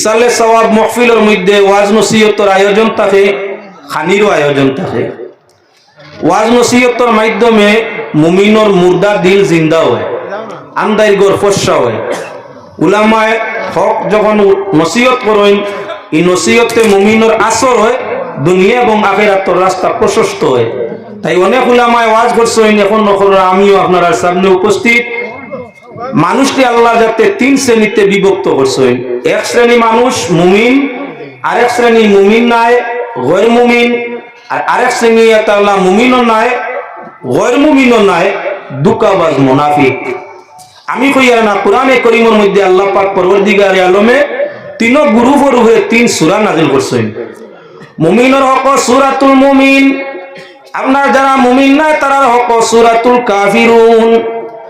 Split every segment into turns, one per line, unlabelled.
ইসালে সওয়াব মহফিলের মধ্যে ওয়াজ নসিহতর আয়োজন থাকে, খানিরও আয়োজন থাকে। ওয়াজ নসিহতর মাধ্যমে মুমিনর মুর্দা দিল জিন্দা হয় আন্দাই গর ফসা হয়। উলামায় হক যখন নসিহত করেন, এই নসিহতে মুমিনর আসর হয়, দুনিয়া এবং আখেরাতর রাস্তা প্রশস্ত হয়। তাই অনেক উলামায় ওয়াজ করছেন, এখন নকর আমিও আপনার সামনে উপস্থিত। মানুষকে আল্লাহ যাতে তিন শ্রেণীতে বিভক্ত করছেন এক শ্রেণি মানুষ মুমিন, আরেক শ্রেণি মুমিন নাই, গৈর মুমিন, আর আরেক শ্রেণি আল্লাহ মুমিনও নাই, গৈর মুমিনও নাই, দুকাবাজ মুনাফিক। আমি কইয়ার না, কোরআনে করিমের মধ্যে আল্লাহ পাক পরবর্তীকার আলমে তিন গ্রুপের উপরে তিন সূরা নাজিল করছেন মুমিনের হক সূরাতুল মুমিন। আপনার যারা মুমিন নাই তারা হক সূরাতুল কাফিরুন।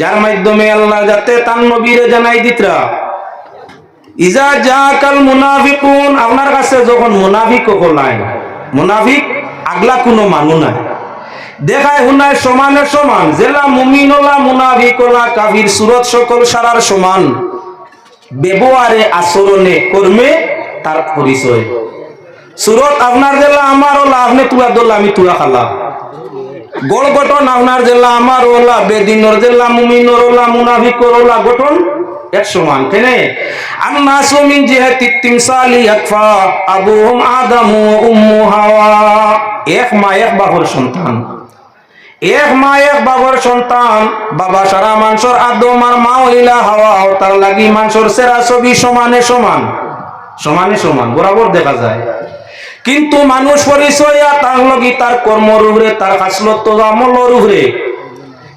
যার মাধ্যমে আল্লাহ যাতে তান নবীরে জানাই দিতরা। ইজা জাকাল মুনাফিকুন, আপনার কাছে যখন মুনাফিক নাই, মুনাফিক আগলা কোনো মানু নাই। দেখায় হুনায় সমানে সমান, জেলা মুমিনলা মুনাফিকলা কাফির সুরত সকল সারার সমান। ব্যবহারে, আচরণে, কর্মে তার পরিচয়। সুরত আপনার জেলা আমার ওলা আপনি তুলা দোলা আমি তুলা খালাম। গোল গঠন আপনার জেলা, আমার ওলা, বেদিনর জেলা, মুমিনর ওলা, মুনাফিকর ওলা, গঠন এক সমান কেনে আন্নাসু মিন জিহাতি তিমসালি ইয়াকফা আবুহুম আদামু উম্মু হাওয়া। এক মা, এক বাবার সন্তান। এক মা, এক বাবার সন্তান, বাবা সারা মানসর, আদম আর মা হইলা হাওয়া তার লাগি মানসর সেরা ছবি সমানে সমান। সমানে সমান, বরাবর দেখা যায়। কিন্তু মানুষ পরিচয় তার লগি তার কর্মর উপরে তার খাসলত আমলর উপরে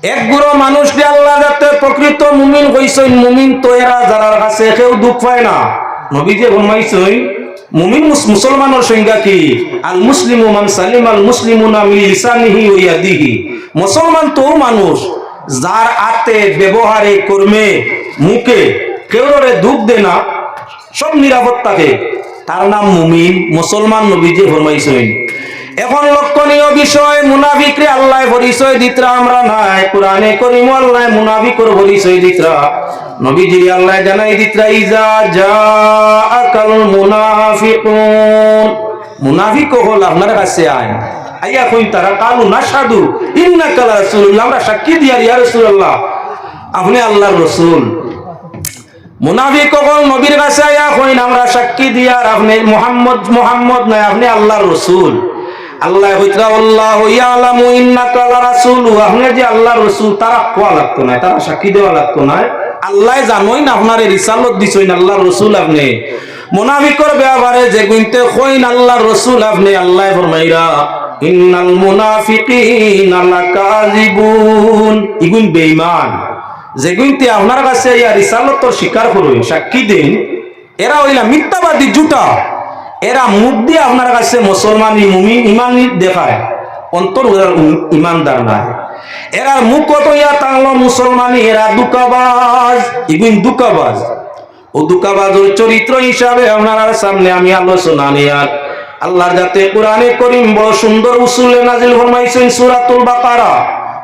এক গুড়ো মানুষকে আল্লাহ যাতে প্রকৃত মুমিন হইছেন মুমিন তো এরা যারার কাছে কেউ দুঃখ পায় না। নবী যে ঘুমাইছেন মুমিন মুস- মুসলমানের সংজ্ঞা কি? আল মুসলিম মান সালিম আল মুসলিমুনা মিন লিসানিহি ওয়া ইয়াদিহি। মুসলমান তো মানুষ, যার আতে ব্যবহারে, কর্মে, মুখে কেউ দুঃখ দে না, সব নিরাপদ থাকে। তার নাম মুমিন, মুসলমান নবী যে ফরমাইছেন। এখন লক্ষণীয় বিষয়, মুনাফিকরে আল্লাহ পরিচয় দিতরা আমরা নাই, কোরআনে করিম আল্লাহ মুনাফিকর পরিচয় দিতরা। নবীজি আল্লাহ জানাই দিতরা, ইজা জাআকাল মুনাফিকুন। মুনাফিক হল আপনার কাছে আয়। আইয়া কই তারা, কালু নাশাদু ইন্নাকা রাসূলুল্লাহ। আমরা সাক্ষী দিয়া ইয়া রাসূলুল্লাহ, আপনি আল্লাহর রাসূল। মুনাফিক কখন নবীর কাছে আয়া কইন, আমরা সাক্ষী দিয়ার আপনি মুহাম্মদ মুহাম্মদ নাই আপনি আল্লাহর রাসূল। আল্লাহ হইতরা আল্লাহ ইয়ালামু ইন্নাকা লারাসূলু আপনি যে আল্লাহর রাসূল, তারা কোয়া লাগতো না, তারা সাক্ষী দেওয়া লাগতো না। আল্লাহ জানোই না, আপনার রিসালত দিছইন আল্লাহর রাসূল আপনি। মুনাফিকর ব্যাপারে যে গুনতে কইন, আল্লাহর রাসূল আপনি, আল্লাহ ফরমাইরা, ইন্নাল মুনাফিকিনা লাকাযিবুন। ইগুন বেঈমান। যেগুনতে আপনার কাছে ইয়া স্বীকার করুন, সাক্ষী দিন। এরা হইলা মিথ্যাবাদী জুটা। এরা মুখ দিয়ে আপনার কাছে মুসলমানি মুমিন ইমান দেখায়। অন্তর ইমানদার নাই। এরার মুখ কত ইয়া টাংলো মুসলমানি, এরা দুকাবাজ ইগুন দুকাবাজ। ও দুকাবাজের চরিত্র হিসাবে আপনার সামনে আমি আলোচনা নিয়ার আল্লাহ যাতে কোরআনে করিম বড় সুন্দর উসুলে নাজিল ফরমাইছেন সূরাতুল বাকারা।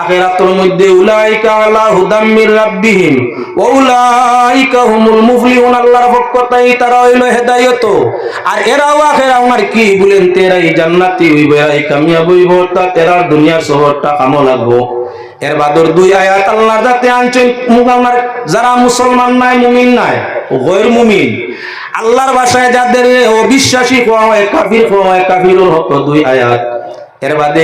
আখিরাতের মধ্যে উলাইকা আলা হুদাম মির রাব্বিহিম ওয়া উলাইকা হুমুল মুফলিহুন, আল্লাহর পক্ষ তাই তারা হইল হেদায়েত। আর এরাও আখিরা আমার কি বলেন, তেরাই জান্নাতি হইবে এই কামিয়াব হইব তা তেরা দুনিয়ার শহরটা কামো লাগবো। এর বাদর দুই আয়াত আল্লাহ যাতে আনছেন মুগামার যারা মুসলমান নাই, মুমিন নাই গৈর মুমিন। আল্লাহর ভাষায় যাদের অবিশ্বাসী কোয়া হয়, কাফির কোয়া হয় কাফিরুর হক, দুই আয়াত। এর বাদে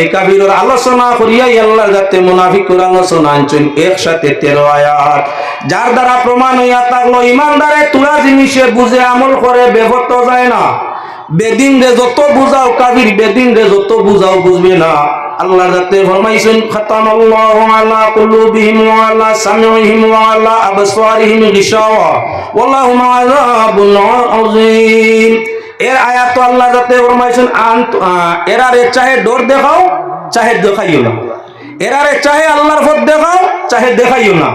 আলোচনা করিয়াই আল্লাহ যাতে মুনাফিকুর আলোচনা আনছেন একসাথে তেরো আয়াত। যার দ্বারা প্রমাণ হইয়া থাকল, ইমানদারে তুলা জিনিসে বুঝে আমল করে বেহত যায় না। বেদিন রে যত বুঝাও, কাবির বেদিন রে যত বুঝাও বুঝবে না। আল্লাহ যাতে ফরমাইছেন খাতাম আল্লাহু আলা কুলুবিহিম ওয়া আলা সামিহিম ওয়া আলা আবসারিহিম গিশাওয়া ওয়াল্লাহু আযীম। এর আয়াত তো আল্লাহ যাতে ফরমাইছেন, আন এরারে চাহে ডোর দেখাও, চাহে দেখাইও না। এরারে চাহে আল্লাহর পথ দেখাও, চাহে দেখাইও না।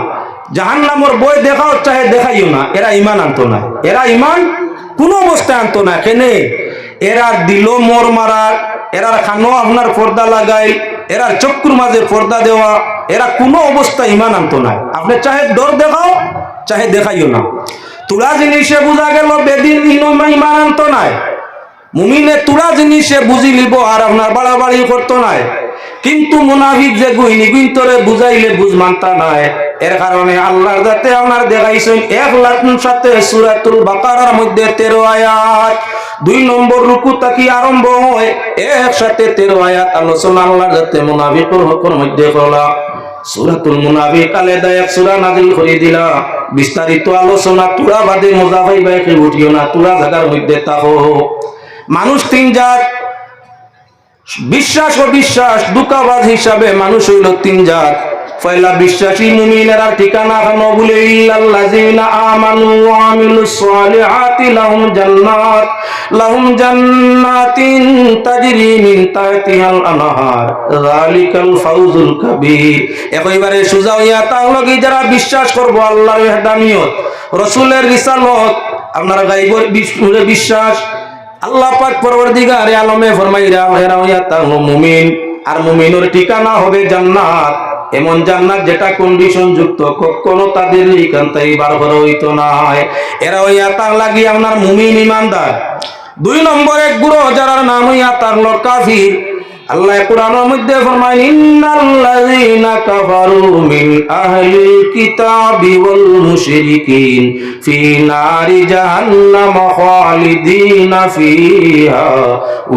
জাহান জাহান্নামর বই দেখাও, চাহে দেখাইও না। এরা ইমান আনতো না। এরা ইমান কোনো অবস্থায় আনতো না। কেনে? এরা দিল মোর মারার এরার খানো আপনার পর্দা লাগাই এরার চক্কুর মাঝে পর্দা দেওয়া, এরা কোনো অবস্থা ইমান আনতো না। আপনি চাহে ডর দেখাও, চাহে দেখাইও না। তুলা জিনিসে বোঝা গেল, বেদিন ইমান আনতো নাই। মুমিনে তুলা জিনিসে বুঝি লিব আর আপনার বাড়াবাড়ি করতো নাই। কিন্তু মুনাফিক যে গুইনি গুইন্তরে বুঝাইলে বুঝ মানতা নাই। এর কারণে আল্লাহর যাতে আপনার দেখাইছেন, এক লাখ সাথে সুরাতুল বাকারার মধ্যে তেরো আয়াত। দুই নম্বর রুকু তাকি আরম্ভ হয়? একসাথে তেরো আয়াত আলোচনা আল্লাহর যাতে মুনাফিকর হকর মধ্যে করলা সুরাতুল মুনাফিক আলাদা এক সুরা নাযিল করে দিলা। বিস্তারিত আলোচনা তুরা বাদে মজা ভাই বাইকে উঠিও না, তুরা জাগার মধ্যে তাহো। মানুষ তিন জাত। বিশ্বাস ও বিশ্বাস দুকাবাজ হিসাবে মানুষ হইল তিন জাত। পয়লা বিশ্বাসী মুমিনেরা ঠিকানা খানো বলে, ইল্লাল্লাযিনা আমানু ওয়া আমিলুস সালিহাতি লাহুম জান্নাত, লাহুম জান্নাতিন তাজরি মিন তাহতিহাল আনহার, যালিকাল ফাউজুল কাবীর। একেবারে সুজা হইয়া তাহলে কি যারা বিশ্বাস করব, আল্লাহর ইহদানিয়ত রসুলের রিসালত, আপনারা গাইবর বিশ্বাস, আল্লাহ পাক পরবর্তীকার আলমে ফরমাইরা, হেরা হইয়া তাহলে মুমিন, আর মুমিনের ঠিকানা হবে জান্নাত। এমন জান্নাত যেটা কন্ডিশন যুক্ত, কখনো তাদের এখানটাই বার করা হইতো না। এরা ওই তার লাগি আপনার মুমিন ইমানদার। দুই নম্বর গুরু যারা নাম হইয়া তার লোক কাফির। আল্লাহ কোরআনের মধ্যে ফরমায়, ইন্নাল্লাযীনা কাফারু মিন আহলিল কিতাবি ওয়াল মুশরিকিন ফি নারি জাহান্নাম খালিদিনা ফিহা,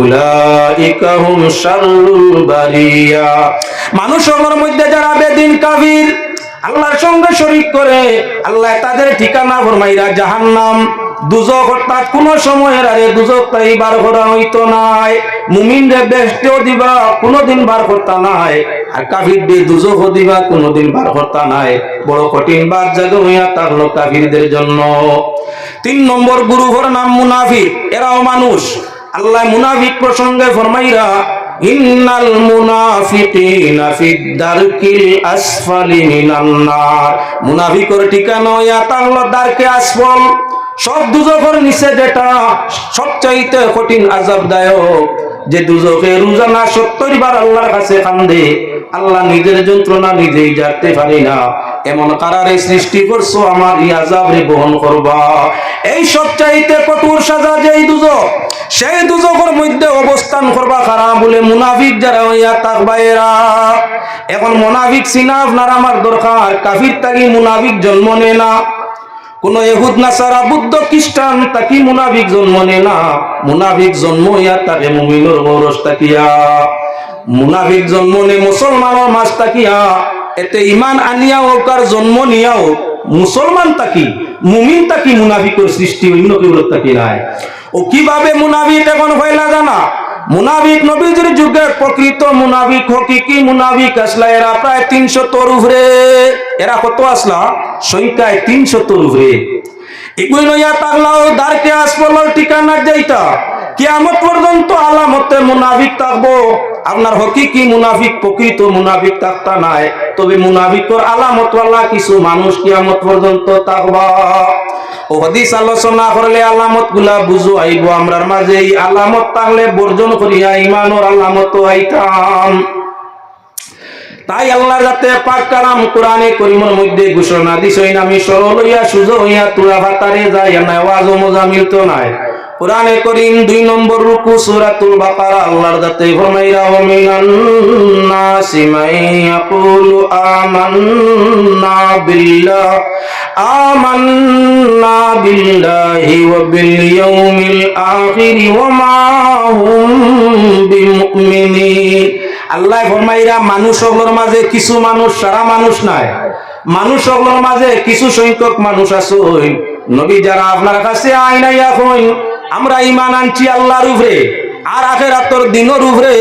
উলাইকা হুম শাররুল বারিয়া। মানুষের মধ্যে যারা বেদিন কাফির, আল্লাহর সঙ্গে শরিক করে, আল্লাহ তাদের ঠিকানা ফরমাইরা জাহান্নাম। দুজক কোন সময়ের আরে দুজক বার করা হইতো নাই। মুমিন রে দিবা, কোনোদিন বার করতা নাই। আর দুজক দিবা বার করতা নাই। বড় কঠিন বার জায়গা হইয়া থাকল কাফিরদের জন্য। তিন নম্বর গুরুহর নাম মুনাফিক। এরাও মানুষ। আল্লাহ মুনাফিক প্রসঙ্গে ফরমাইরা, ইন্নাল মুনাফিকিনা ফিদ দারকিল আসফালি মিনান নার। মুনাফিকর ঠিকানা ইয়া তাহলো দারকে আসফল। সব দুজখের নিচে যেটা সবচাইতে কঠিন, আজাবদায়ক। যে দুজকে রোজানা সত্তর বার আল্লাহর কাছে কান্দে, আল্লাহ নিজের যন্ত্রণা নিজেই জানতে পারি না। এমন কারারে সৃষ্টি করছ, আমার আজাবরে বহন করবা। এই সব চাইতে কঠোর সাজা যেই দুজক, সেই দুজকের মধ্যে অবস্থান করবা খারাপ বলে মুনাফিক যারা হইয়া থাকবা এরা এখন মুনাফিক সিনা আপনার আমার দরকার, কাফির তাকি মুনাফিক জন্ম নেয় না। কোন এহুদ তাকি জন্ম না? মুনাফিক জন্ম জন্ম নে এতে ইমান আনিয়া জন্ম তাকি মুমিন সৃষ্টি তাকি নাই? কীভাবে মুনাফিক এখন হইলা জানা? মুনাফিক নবীজির যুগের প্রকৃত মুনাফিক হকিকি মুনাফিক? আসলা এরা প্রায় তিনশো তোর উপরে এরা কত আসলা? সংখ্যায় তিনশো তোর উপরে এগুই লইয়া তাগলাও দারকে আসপলার ঠিকানা যাইতা। কিয়ামত পর্যন্ত আলামতে মুনাফিক থাকব। আপনার হকিকি মুনাফিক, প্রকৃত মুনাফিক থাকতা নাই। তবে মুনাফিকর আলামত কিছু মানুষ কিয়ামত পর্যন্ত থাকবা। ও হদিস আলোচনা করলে আলামতগুলা বুঝো, আইব আমরার মাঝে। এই আলামত থাকলে বর্জন করিয়া ইমানোর আলামত আইতাম। তাই আল্লাহ যাতে পাক কালাম কোরআনে করিমের মধ্যে ঘোষণা দিছইন আমি সরল হইয়া সুজ হইয়া তুলা ভাতারে যাই না ওয়াজ মজা মিলতো নাই। কোরআনে করিম দুই নম্বর রুকু সূরাতুল বাকারা, আল্লাহর যাতে ফরমাইরা ওয়া মিনান নাসি মান ইয়াকুলু আমান্না বিল্লাহ, আমান্না বিল্লাহি ওয়া বিল ইয়াউমিল আখির, ওয়া মা হুম বিমুমিনিন আল্লাহ ফরমাইরা, মানুষ সকলের মাঝে কিছু মানুষ সারা মানুষ নাই। মানুষ সকলের মাঝে কিছু সংখ্যক মানুষ আছে নবী যারা আপনার কাছে আইনাই এখন, আমরা ইমান আনছি আল্লাহর উপরে, আর আখেরাতর দিনের উপরে।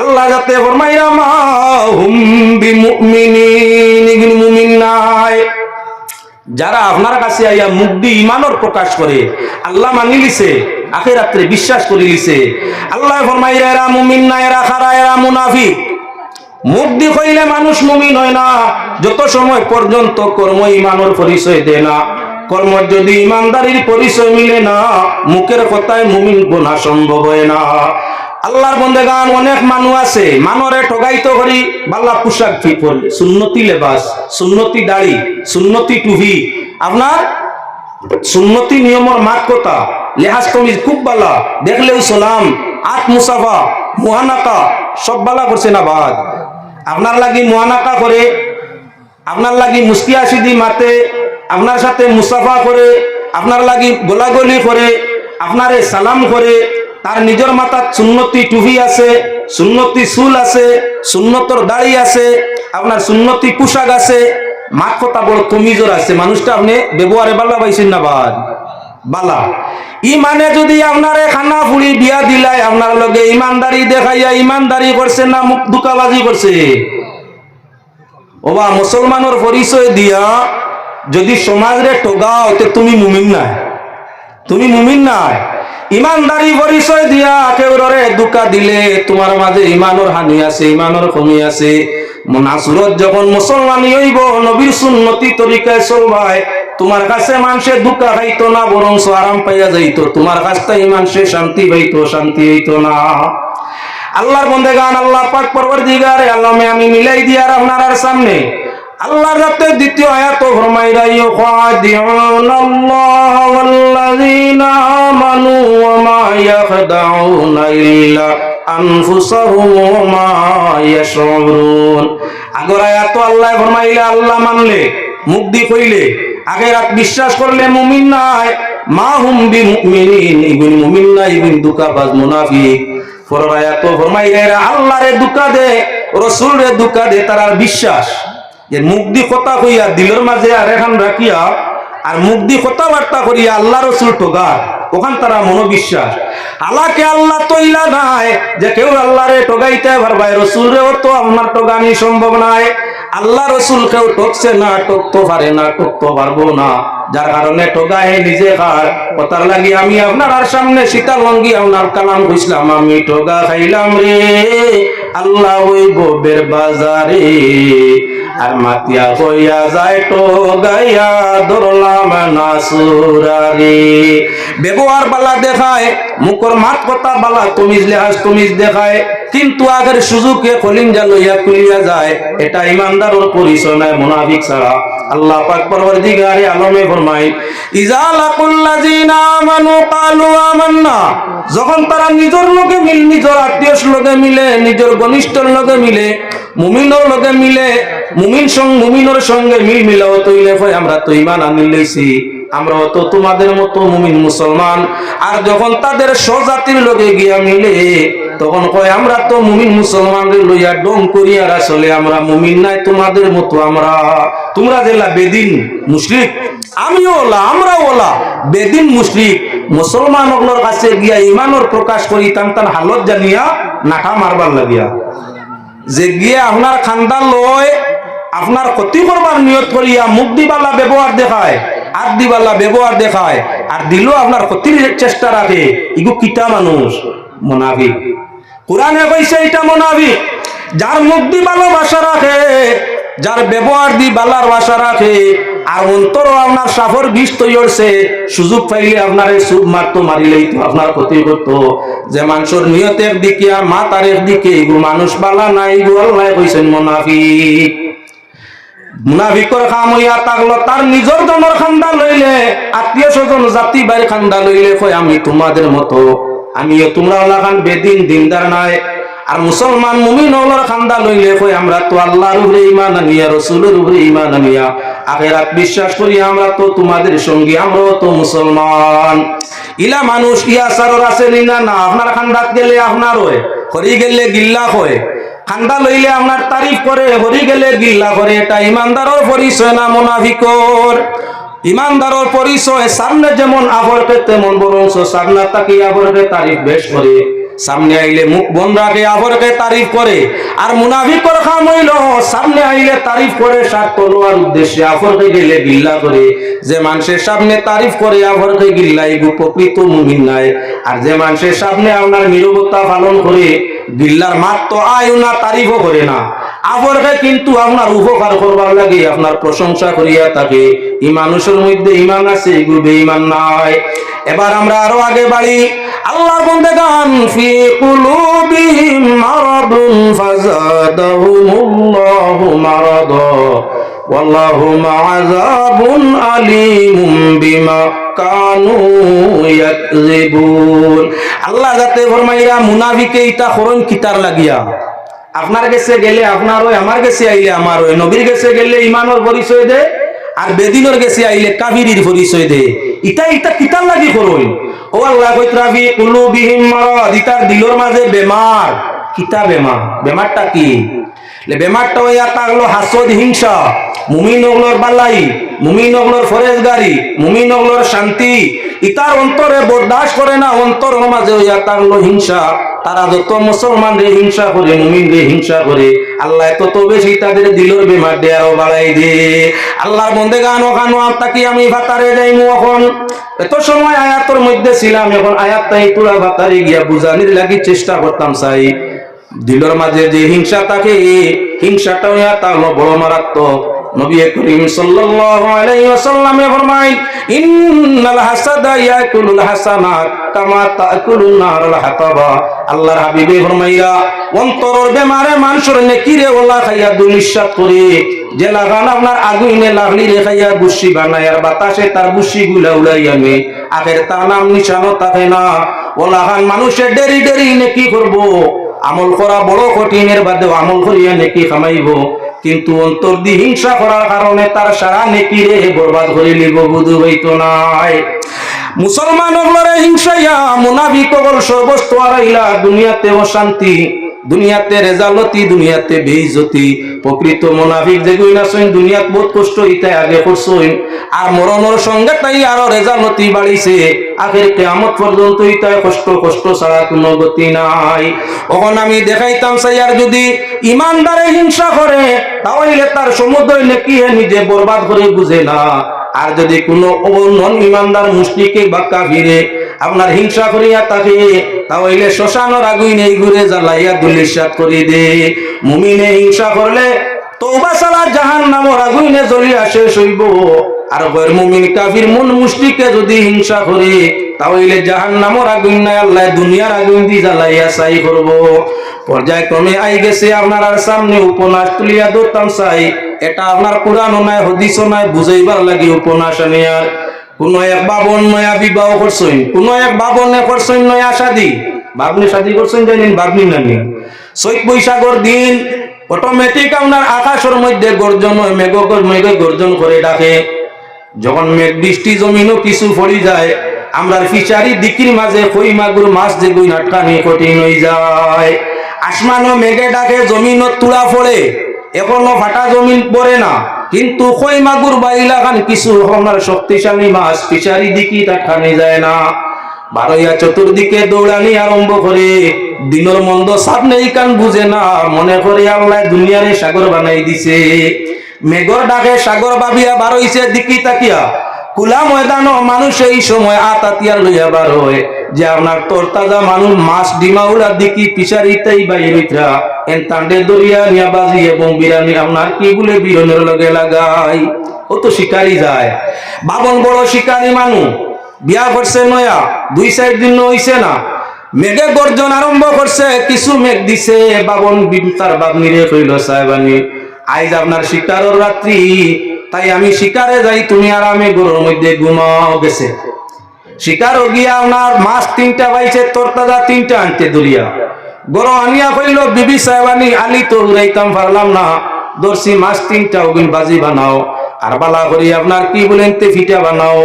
আল্লাহ যাতে ফরমাইরা, মা হুম বিমুমিনিন এগুলো মুমিন নাই। যারা আপনার কাছে আইয়া মুগ্ধি ইমানর প্রকাশ করে আল্লাহ মানি লিছে আখেরাত্রে বিশ্বাস করে লিছে আল্লাহ ফরমাইরা, এরা মুমিন না, এরা খারা, এরা মুনাফিক। মুগ্ধি হইলে মানুষ মুমিন হয় না। যত সময় পর্যন্ত কর্ম ইমানের পরিচয় দেয় না, কর্ম যদি ইমানদারির পরিচয় মিলে না, মুখের কথায় মুমিন গোনা সম্ভব হয় না। আল্লাহর বন্দে গান অনেক মানুষ আছে। মানরে ঠগাইতো করি, বাল্লা পোশাক ঠিক পরে সুন্নতি লেবাস, সুন্নতি দাড়ি, সুন্নতি টুভি আপনার সুন্নতি নিয়মর মাত কথা? লেহাজ কমিজ খুব বালা। দেখলেও সালাম, আট মুসাফা, মুহানাকা, সব বালা করছে না বাদ। আপনার লাগি মুহানাকা করে, আপনার লাগি মুস্কি আসিদি মাতে আপনার সাথে মুসাফা করে, আপনার লাগি গোলাগলি করে, আপনারে সালাম করে তার নিজের মাথার সুন্নতি টুভি আছে, সুন্নতি চুল আছে, সুন্নতর দাড়ি আছে, আপনার সুন্নতি পোশাক আছে। মাত কথা বড় কমিজোর আছে। মানুষটা আপনি ব্যবহারে বালা পাইছেন না বাদ বালা। ই মানে যদি আপনারে খানা ফুড়ি বিয়া দিলাই, আপনার লগে ইমানদারি দেখাইয়া ইমানদারি করছে না, মুখ দুকাবাজি করছে? ওবা, মুসলমানের পরিচয় দিয়া যদি সমাজরে ঠগাও তে তুমি মুমিন নাই। তুমি মুমিন নাই। ইমানদারি পরিচয় দিয়া কেউ রে দুকা দিলে তোমার মাঝে ইমানর হানি আছে, ইমানর কমি আছে। নাসুরত যখন মুসলমানি হইব, নবীর সুন্নতি তরিকায় চলবাই তোমার কাছে মানুষে দুকা খাইতো না বরং আরাম পাইয়া যাইতো। তোমার কাছে মানুষে শান্তি পাইতো, শান্তি হইতো না। আল্লাহর বন্দে গান আল্লাহ পাক পরবর্তীগারে আল্লাহ আমি মিলাই দিয়ার আপনার সামনে আল্লাহর রাতে দ্বিতীয় আয়াত ফরমাইরা ইউখাদিউন আল্লাহ ওয়াল্লাযিনা আমানু ওয়া মা ইয়াখদাউনা ইল্লা আনফুসাহুম ওয়া মা ইয়াশউরুন। আগর আয়াত আল্লাহ ফরমাইলা আল্লাহ মানলে মুক্তি কইলে। আগেরাত বিশ্বাস করলে মুমিন নাই। মা হুম বি মুমিনিন ইবিন মুমিন না ইবিন দুকাবাজ মুনাফিক। ফরমাইলে আল্লাহরে দুকা দে, রসুলরে দুকা দে, তার বিশ্বাস। যে মুখ দি কথা কইয়া দিলের মাঝে আর এখন রাখিয়া আর মুখ দি কথাবার্তা করিয়া আল্লাহ রসুল টোগা ওখান তারা মনোবিশ্বাস। আল্লাহকে আল্লাহ তৈলা নাই, যে কেউ আল্লাহরে ঠগাইতে পারবাই, রসুলরেও তো আপনার টোগানি সম্ভব নাই। আল্লাহ রসুল কেউ ঠকছে না ঠকতে পারে না ঠকতে পারব না। যার কারণে ঠগায় নিজে খার। কথার লাগি আমি আপনার সামনে সীতা লঙ্গি আপনার কালাম বুঝলাম, আমি ঠগা খাইলাম রে। আল্লাহ ওই গোবের বাজারে আর মাতিয়া হইয়া যায় ঠগাইয়া ধরলাম নাসুরারে ব্যবহার বালা দেখায়, মুখর মাত কথা বালা তমিজ লেহাজ তমিজ দেখায়। কিন্তু আগের সুযোগে কলিঞ্জা লইয়া কুলিয়া যায়, এটা ইমানদারের পরিচয় নয় মুনাফিক ছাড়া। আল্লাহ পাক পরবর্তীকারে আলমে ফরমাই ইজা লাকুল্লাযিনা আমানু যখন তারা নিজের লোকে মিল, নিজের আত্মীয় লগে মিলে, নিজের ঘনিষ্ঠর লগে মিলে, মুমিনের লগে মিলে, মুমিন সঙ্গ মুমিনের সঙ্গে মিল মিলাও তৈলে আমরা তো ইমান আনি লইছি আমরা তো তোমাদের মতো মুমিন মুসলমান। আর যখন তাদের স্বজাতির লগে গিয়া মিলে, তখন কয়, আমরা তো মুমিন মুসলমানদের লইয়া ডং করিয়ার আসলে আমরা মুমিন নাই, তোমাদের মতো আমরা। তোমরা জেলা বেদিন মুশরিক, আমিও ওলা আমরা ওলা, বেদিন মুশরিক। মুসলমান ওগুলোর কাছে গিয়া ইমানর প্রকাশ করি, তান তান হালত জানিয়া নাটা মারবার লাগিয়া। যে গিয়া আপনার খানদান লয়, আপনার ক্ষতি করবার নিয়ত করিয়া মুখ দিবালা ব্যবহার দেখায় আর দিবালা ব্যবহার দেখায়, আর দিলেও আপনার ক্ষতির চেষ্টা রাখে। ইগু কিতা মানুষ? মোনাবিক কোরআনে কইছে এটা মোনাবিক যার মুখ দি ভালোবাসা রাখে, যার ব্যবহার দি বালার বাসা রাখে, আর অন্তর আপনার সাফর বিষ তৈরি হচ্ছে সুযোগ পাইলে আপনার এই সুদ মারতো, মারিলেই তো আপনার ক্ষতি করতো। যে মানুষের নিয়তের দিকে আর মাতার দিকে এগুলো মানুষ বালা নাই এগুলো আল্লাহ কইছেন মুনাফিক। মুনাফিকর কাম হইয়া থাকল তার নিজের জনের খান্দা লইলে, আত্মীয় স্বজন, জাতি বাইর খান্দা লইলে কই আমি তোমাদের মতো, আমিও তোমরা ওলাখান বেদিন দিনদার নাই। আর মুসলমান মুমিন ওলার খান্দা লইলে কই আমরা তো আল্লাহর উপরে ইমান আনিয়া, রসুলের উপরে ইমান আনিয়া, আখেরাত বিশ্বাস করি আমরা তো তোমাদের সঙ্গী, আমরাও তো মুসলমান। ইলা মানুষ, ইয়া সারর আছে না না আপনার খান্দাত গেলে আপনার হয় হরি গেলে গিল্লা হয়। খান্দা লইলে আপনার তারিফ করে, হরি গেলে গিল্লা করে। এটা ইমানদারর পরিচয় না মোনাফিকর? ইমানদারর পরিচয় সামনে যেমন আবরকে তেমন বরং সামনে তাকে আবরকে তারিফ বেশ করে। সামনে আইলে মুখ বন্ধ রাখে আবরকে তারিফ করে। আর মুনাফিক খাম হইল, সামনে আইলে তারিফ করে সার তলোয়ার উদ্দেশ্যে আফরকে গেলে গিল্লা করে। যে মানুষের সামনে তারিফ করে আফরকে গিল্লা এগু প্রকৃত মুমিন নাই আর যে মানুষের সামনে আপনার নিরবতা পালন করে, গিল্লার মাত্র তো আয়ু না, তারিফও করে না। আবরকে কিন্তু আপনার উপকার করবার লাগে, আপনার প্রশংসা করিয়া থাকে। এই মানুষের মধ্যে ইমান আছে, এগুলো বেঈমান নাই এবার আমরা আরও আগে বাড়ি। আল্লাহ বন্দে গান, ফি কুলুবিহিম মারাদুন ফাজাদাহুমুল্লাহু মারাদা ওয়াল্লাহুম আযাবুন আলীমুম বিমা কানু ইয়াকযিবুন। আল্লাহ যাতে ফরমাইরা, মুনাফিকে ইতা করন কিতার লাগিয়া। আপনার কাছে গেলে আপনার ওই, আমার কাছে আইলে আমার ওই, নবীর কাছে গেলে ইমানের পরিচয় দে, আর বেদিনের কাছে আইলে কাবিরির পরিচয় দে। ইটা ইটা কিতার লাগি করই ও আল্লাহ কইত্রাফি কুলুবিহিম মারাদ ইতার দিলর মাঝে বেমার। কিতা বেমার? বেমারটা কি? বেমারটা হইয়া তাগলো হাসদ হিংসা, মুমিন ওগুলোর বালাই। মুমিন ওগুলোর ফরেজগারি মুমিন ওগুলোর শান্তি। ইতার অন্তরে বরদাস্ত করে না অন্তর মাঝে হইয়া তাগলো হিংসা। তারা যত মুসলমান রে হিংসা করে, মুমিন রে হিংসা করে, আল্লাহ তত বেশি তাদের দিলর বেমার আরও বাড়াই দে। আল্লাহর বন্দে গান ওখানো তাকি আমি ভাতারে যাইমু এখন। এত সময় আয়াতর মধ্যে ছিলাম, এখন আয়াত তাই তুলা ভাতারে গিয়া বুঝানির লাগি চেষ্টা করতাম চাই। দিলর মাঝে যে হিংসা থাকে, হিংসাটা হইয়া তা হলো বড় মারাত্মক। নবী করিম সাল্লাল্লাহু আলাইহি ওয়াসাল্লামে ফরমাই ইন্নাল হাসাদা ইয়াকুলুল হাসানাত কামা তাকুলুন নারুল হাতাবা। আল্লাহর হাবিবে অন্তরের বেমারে মানুষের নেকিরে ওলা খাইয়া করে, যে লাগান আপনার আগুইনে লাগলি রে খাইয়া বানায়, আর বাতাসে তার বুসি গুলা উড়াই আনে। আখের তার নাম নিশানো থাকে না। ওলা মানুষের ডেরি ডেরি নেকি করব, আমল করা বড় কঠিনের বাদে আমল করিয়া নেকি খামাইব। কিন্তু অন্তর দি হিংসা করার কারণে তার সারা নেকি রে বরবাদ হয়ে নিব বুধু হইত নাই। মুসলমান হিংসাইয়া মুনাফিক সর্বস্ত আড়াইলা দুনিয়াতে অশান্তি। দুনিয়াতে রেজালতি, দুনিয়াতে বেইজতি প্রকৃত মোনাফিক মুনাফিক যেগুলো আছেন দুনিয়াত বহুত কষ্ট ইতাই আগে করছইন আর মরণের সঙ্গে তাই আরও রেজালতি বাড়িছে। আখের কেয়ামত পর্যন্ত ইতাই কষ্ট কষ্ট ছাড়া কোনো গতি নাই। তখন আমি দেখাইতাম সাইয়ার যদি ইমানদারে হিংসা করে, তাহলে তার সমুদ্র নাকি নিজে বরবাদ করে বুঝে না। আর যদি কোনো নন ইমানদার মুসলিকে বা কাফিরে আপনার হিংসা করিয়া তাকে, তাহলে শ্মশানোর আগুই নেই ঘুরে জ্বালাইয়া দুলিশাত করি দে। মুমিনে হিংসা করলে তৌবা সালা জাহান আগুইনে জ্বলিয়া শেষ হইব। মুমিন মন যদি হিংসা আগুন দি চাই গেছে আপনার সামনে উপন্যাস তুলিয়া ধরতাম চাই এটা আপনার কোরআনও নাই, হদিসও নাই, বুঝাইবার লাগে উপন্যাস আর কোন এক বাবন নয়া বিবাহ করছেন, কোন এক বাবনে করছেন নয়া শাদি। বাবনি শাদি করছেন জানেন, বাবনি নানি চৈত বৈশাখর দিন অটোমেটিক আপনার আকাশের মধ্যে গর্জন হয়, মেঘ মেঘ গর্জন করে ডাকে। যখন মেঘ বৃষ্টি জমিনও কিছু পড়ি যায় আমরা ফিচারি দিকির মাঝে কই মাগুর মাছ যে গুই নাটকানি কঠিন হয়ে যায়। আসমানও মেঘে ডাকে, জমিনও তুলা পড়ে এখনও ফাটা জমিন পড়ে না। কিন্তু কই মাগুর বাইলা খান কিছু আপনার শক্তিশালী মাছ ফিশারি দিকি টাকানি যায় না। বারোয়া চতুর্দিকে দৌড়ানি আরম্ভ করে। দিনের মন্দ সাপ নেই কান বুঝে না। মনে করে আল্লাহ দুনিয়ারে সাগর বানাই দিছে। মেঘর ডাকে সাগর ভাবিয়া বারোইছে দিকি তাকিয়া। কুলা ময়দান মানুষ এই সময় আতাতিয়ার লইয়া বার হয়। যে আপনার তরতাজা মানুষ মাছ ডিমা উড়া দিকি পিছারিতেই বাইরিতরা এন তান্ডে দরিয়া নিয়া বাজি এবং বিরানি আপনার কি বলে বিরনের লগে লাগাই? ও তো শিকারি যায়। বাবন বড় শিকারি মানু, বিয়া করছে নয়া, দুই চার দিন হইছে না। মেঘে গর্জন আরম্ভ করছে, কিছু মেঘ দিছে, বাবন বিন- তার বাবনিরে কইল, সাহেবানি, আইজ আপনার শিকারের রাত্রি। তাই আমি শিকারে যাই, তুমি আর আমি গরুর মধ্যে ঘুমাও গেছে। শিকার গিয়া ওনার মাছ তিনটা বাইছে তোর তাজা তিনটা আনতে দরিয়া গরু আনিয়া কইল, বিবি সাহেবানি, আলি তো উড়াইতাম, পারলাম না। দর্শি, মাছ তিনটা ওগুন বাজি বানাও। আর বালা করি আপনার কি বলেন তে ফিটা বানাও।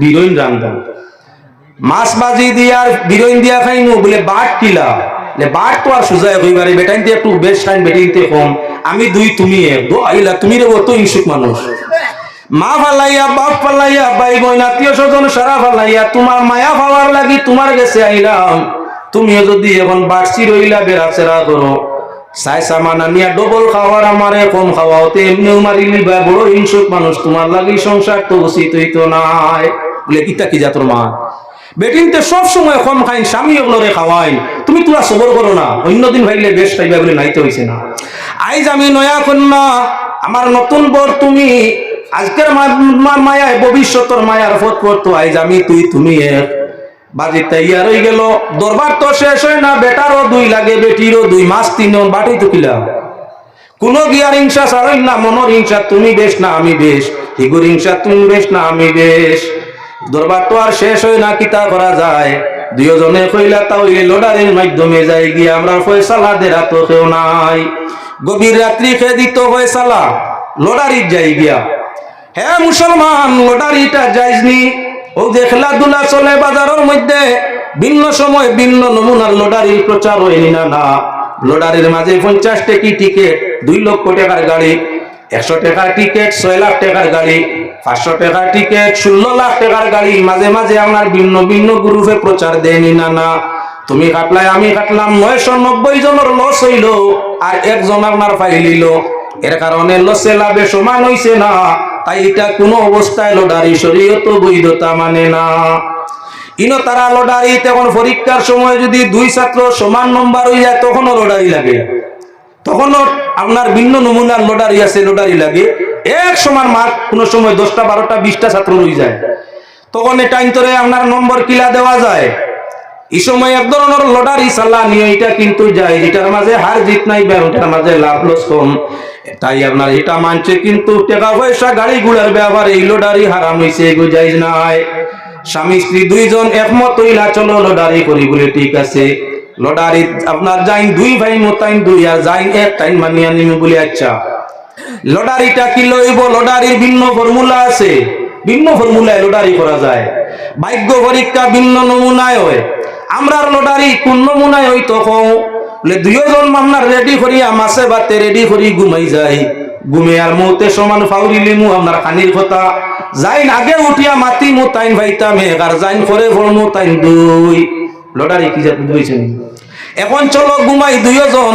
বিরইন রান্ধা মাছ বাজি দিয়া আর বিরইন দিয়া খাইনু বলে বাট কিলা। বাট তো আর সুজায় হইবারে বেটাইতে একটু বেশ খাইন বেটাইতে কম। আমি দুই তুমি এক। গো আইলা, তুমি রে অত ইনসুক মানুষ। মা ফালাইয়া, বাপ ফালাইয়া, ভাই বোন, আত্মীয় স্বজন, সারা ফালাইয়া, তোমার মায়া পাওয়ার লাগি তোমার কাছে আইলাম। তুমিও যদি এখন বাড়ছি রইলা বেড়া চেরা করো। সাই সামান আনিয়া ডবল খাওয়ার আমারে কম খাওয়াও। তে এমনিও মারিলি বা বড় হিংসুক মানুষ। তোমার লাগি সংসার তো উচিত হইতো নাই। বলে কিতা কি যা মা? বেটিনতে সব সময় কম খাইন, স্বামী ওগুলোরে খাওয়াইন। তুমি তোরা সবর করো না, অন্যদিন ভাইলে বেশ খাইবা বলে নাইতে হইছে না। আইজ আমি নয়া কন্যা, আমার নতুন বর তুমি, আজকের মায়ায়, ভবিষ্যতর মায়ার ফত করতো, আইজ আমি তুই, তুমি এক। বাজি তৈয়ার হয়ে গেল, দরবার তো শেষ হয় না, বেটারও দুই লাগে, বেটিরও দুই, মাস তিন বাটি তো কিলাম কোনো গিয়ার হিংসা ছাড়ই না, মনের হিংসা, তুমি বেশ না, আমি বেশ। হিগুর হিংসা, তুমি বেশ না, আমি বেশ। দরবার তো আর শেষ হয় না, কিতা করা যায়? দুজনে কইলা তাও এই লড়ারের মাধ্যমে যাই গিয়ে আমরা ফয়সালা দেরা তো কেউ নাই। গভীর রাত্রি খেয়ে দিত ফয়সালা লড়ারির যাই গিয়া। হ্যাঁ মুসলমান লটারিটা যাইজনি ও যে খেলাধুলা চলে বাজারের মধ্যে, ভিন্ন সময় ভিন্ন নমুনার লটারির প্রচার হয়নি না না। লটারির মাঝে পঞ্চাশ টাকি টিকিট? দুই লক্ষ টাকার গাড়ি। একশো টাকার টিকিট ছয় লাখ টাকার গাড়ি, পাঁচশো টাকার টিকিট ষোলো লাখ টাকার গাড়ি। মাঝে মাঝে আমার ভিন্ন ভিন্ন গ্রুপে প্রচার দেয়নি না না তুমি কাটলাই আমি কাটলাম নয়শো নব্বই জনের লস হইল, আর একজন আপনার ফাইলিল এর কারণে লসে লাভে সমান হইছে না, তাই এটা কোনো অবস্থায় লটারি শরীয়ত বৈধতা মানে না। ইনো তারা লটারি তখন পরীক্ষার সময় যদি দুই ছাত্র সমান নম্বর হয়ে যায় তখনও লটারি লাগে। তখনও আপনার ভিন্ন নমুনার লটারি আছে লটারি লাগে। এক সমান মার্ক কোনো সময় দশটা, বারোটা, বিশটা ছাত্র রয়ে যায়। তখন এটা ইন্তরে আপনার নম্বর কিলা দেওয়া যায়। এই সময় এক ধরনের লটারি চালা নিয়ে এটা কিন্তু যায়। এটার মাঝে হার জিত নাই ব্যাংকের মাঝে লাভ লস কম। তাই আপনার এটা মানছে কিন্তু টাকা পয়সা, গাড়ি ঘোড়ার ব্যাপারে এই লটারি হারাম হয়েছে এগো যাইজ নাই। স্বামী, স্ত্রী দুইজন একমত হইলা চলো লটারি করি বলে ঠিক আছে। লটারি, আপনার যাইন দুই ভাই মতাইন দুই, আর যাইন এক টাইম মানিয়া নিমি বলে আচ্ছা। লটারিটা কি লইব? লটারির ভিন্ন ফর্মুলা আছে। ভিন্ন ফর্মুলায় লটারি করা যায়। ভাগ্য পরীক্ষা ভিন্ন নমুনায় হয়। আমরার লটারি কোন নমুনায় হই তখন বলে, দুইজন আপনার রেডি করিয়া মাসে বাতে রেডি করি, ঘুমাই যায় ঘুমে আর মৌতে সমান ফাউরি লিমু আপনার খানির কথা। যাইন আগে উঠিয়া মাতি মু ভাইতা মেঘ, আর যাইন করে ফলমু তাইন দুই। লটারি কি বুঝছেন এখন চলো ঘুমাই দুইজন,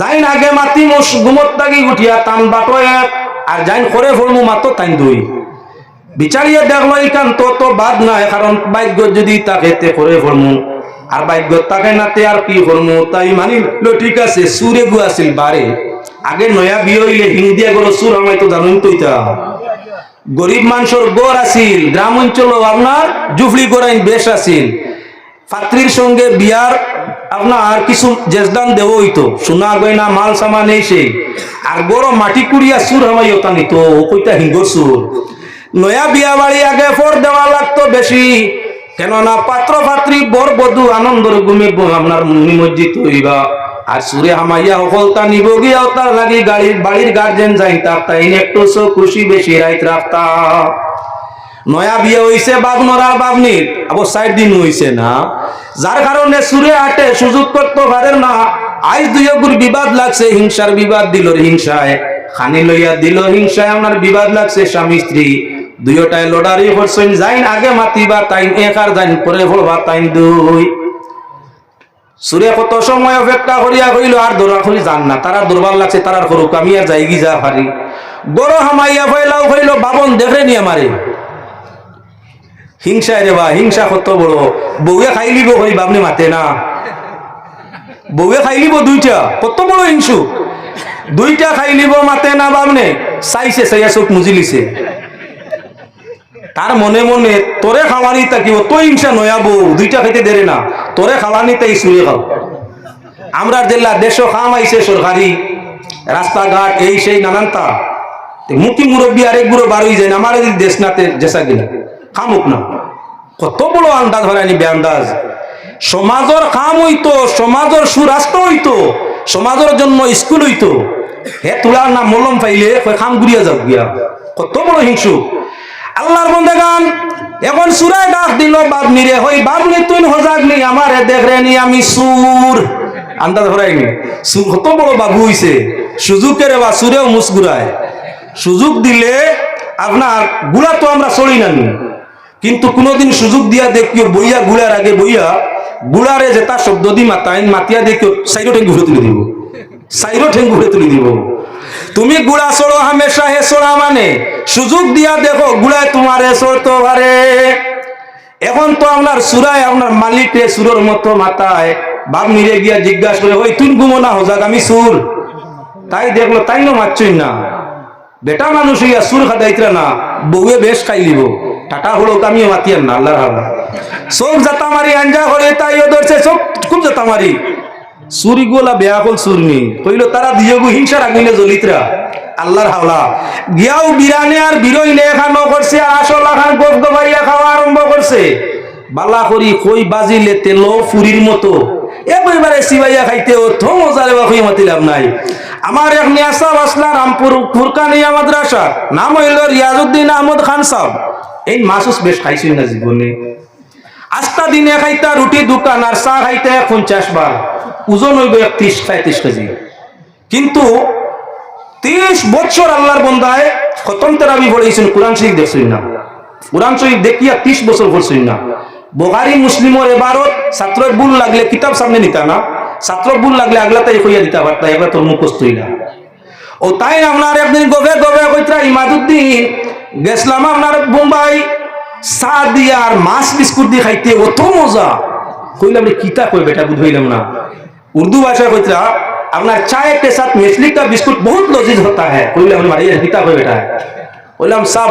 যাইন আগে মাতি মোস গুমত তাগি উঠিয়া টান বাটো এক আর যাইন করে ফলমু মাতো তাইন দুই। বিচারিয়ে দেখল ইকান তো তো বাদ নাই কারণ ভাগ্য যদি তাকে তে করে ফলমু আর ভাগ্য তাকে নাতে আর কি ফলমু তাই মানিল ঠিক আছে সুরে গু আছিল বারে আগে নয়া বিয়ে হইলে হিন্দিয়া গেল সুর আমায় তো জানুন তো গরিব মানুষের গড় আছিল গ্রাম অঞ্চল আপনার জুফলি গোড়াইন বেশ আছিল। পাত্রীর সঙ্গে বিয়ার আপনার কিছু জেজদান দেব হইতো। সোনা গয়না, মাল সামান এই সেই। আর বড় মাটি কুড়িয়া সুর হামাই ওটা নিত, ও হিঙ্গর সুর। নয়া বিয়া বাড়ি আগে ফর দেওয়া লাগতো বেশি। কেননা পাত্র পাত্রী বর বধু আনন্দর ঘুমে আপনার নিমজ্জিত হইবা। আর সুরে হামাইয়া হকলতা নিব গিয়া তার লাগি গাড়ির, বাড়ির গার্জেন যাইতা তাই একটু খুশি বেশি, রাইত রাখতা নয়া বিয়ে হইছে বাবনর আর বাবনির আবার সাইড দিন হইছে না। যার কারণে সুরে আটে সুযোগ করতে পারেন না। আজ দুই গুর বিবাদ লাগছে, হিংসার বিবাদ দিল হিংসায়। খানি লইয়া দিল হিংসায়, আমার বিবাদ লাগছে, স্বামী স্ত্রী। দুইটাই লড়ারি করছেন, যাইন আগে মাতিবা তাইন এক আর যাইন, পরে ভরবা তাইন দুই। সুরে কত সময় অপেক্ষা করিয়া কইল, আর দৌড়া করি যান না, তারা দুর্বল লাগছে, তারার করুক, আমি আর যাইগি যা পারি। গরো হামাইয়া ফেলাও হইল বাবন দেখে নি আমারে হিংসা রে বা হিংসা কত বড়। বউয়ে খাই লিব কই বাবনে মাতে না। বউয়ে খাই লিব দুইটা, কত বড় হিংসু। দুইটা খাই লিব, মাতে না বাবনে চাইছে, চাইয়া চোখ মুজি লিছে। তার মনে মনে, তোরে খাওয়ানি তাকিব তো হিংসা নয়া বউ, দুইটা খাইতে দেরে না। তোরে খাওয়ানি তাই সুরে খাও। আমরা জেলা দেশ খাম আইছে সরকারি, রাস্তাঘাট এই সেই নানান তা। তে মুখি মুরব্বী আরেক বুড়ো বারোই যায় না আমার দেশ নাতে জেসা গিলা। খামুক না। কত বড় আন্দাজ হরানি বেআন্দাজ। সমাজের কাম হইতো, সমাজের সুরাষ্ট্র হইতো, সমাজের জন্য স্কুল হইতো। হে তোলার না মলম পাইলে কাম গুড়িয়া যাও গিয়া। কত বড় হিংসু। আল্লাহর বন্দেগান, এখন সুরায় ডাক দিল বাবনি রে হই বাবনি তুই হজাগ নেই আমারে দেখ রে নি আমি সুর। আন্দাজ হরাইনি সুর কত বড় বাবু হইছে। সুযোগের বা, সুরেও মুসগুরায় সুযোগ দিলে আপনারগুলা তো আমরা চলি না নি। কিন্তু কোনোদিন সুযোগ দিয়া দেখিও বইয়া গুলার আগে বইয়া গুলারে যেটা শব্দ দি মাতাইন মাতিয়া দেখিও সাইডো ঠেঙ্গু ঘুরে তুলে দিব। সাইডো ঠেঙ্গু ঘুরে তুলে দিব। তুমি গুড়া চড়ো হামেশা হে চড়া মানে সুযোগ দিয়া দেখো গুড়ায় তোমারে চড়তো পারে এখন তো আপনার সুরায় আপনার মালিক সুরের মতো মাথায় বাপ নিরে গিয়া জিজ্ঞাসা করে, ওই তুই ঘুমো না হোজাক আমি সুর তাই দেখল, তাই না মারছই না। বেটা মানুষ ইয়া সুর খাদাইতরা না, বউয়ে বেশ খাই লিব। টাটা হলো আমিও মাতিয়ার না আল্লাহর হাওলা চোখ জাতা মারি, আঞ্জা করে তাইও ধরছে, চোখ খুব জাতা মারি। সুরি গোলা বেয়া কল সুরনি কইল তারা দিয়ে গু, হিংসা রাখিলে জলিতরা আল্লাহর হাওলা। গিয়াও বিরানে আর বিরইলে খানো করছে, আর আসলা খান গোপ গবাইয়া খাওয়া আরম্ভ করছে। বালা করি কই বাজিলে তেলো ফুরির মতো। এবারে সিবাইয়া খাইতে ও থো মজারে বা কই মাতিলাম নাই। আমার এক নিয়াসা বাসলা রামপুর ফুরকানিয়া মাদ্রাসা নাম হইল রিয়াজউদ্দিন আহমদ খান সাহেব। এই মাসুস বেশ খাইছিল না জীবনে। আস্তা দিনে খাইতা রুটি দোকান আর চা খাইতে পঞ্চাশ বার। ওজন হইব একত্রিশ পঁয়ত্রিশ কেজি। কিন্তু তিরিশ বছর আল্লাহর বন্দায় খতম তেরাবি পড়েছেন কোরআন শরীফ দেখছেন না। কোরআন শরীফ দেখিয়া ত্রিশ বছর পড়ছেন না। বোগারি মুসলিমর এবারত ছাত্র ভুল লাগলে কিতাব সামনে নিতা না। ছাত্র ভুল লাগলে আগলা তাই হইয়া দিতে পারতা এবার তোর মুখস্থই না ও তাই আপনার একদিন গবে গবে কইত্রা ইমাদুদ্দিন, গেছিলাম আপনার বোম্বাই, চা দিয়ে আর মাছ বিস্কুট দিয়ে খাইতে, অত মজা। কইলাম কিতা কই বেটা বুঝাইলাম না। উর্দু ভাষায় কইতরা, আপনার চায় কে সাথ মেছলি কা বিস্কুট বহুত লজিজ হতা হ্যাঁ কইলাম মারিয়ে কিতা কই বেটা কইলাম সব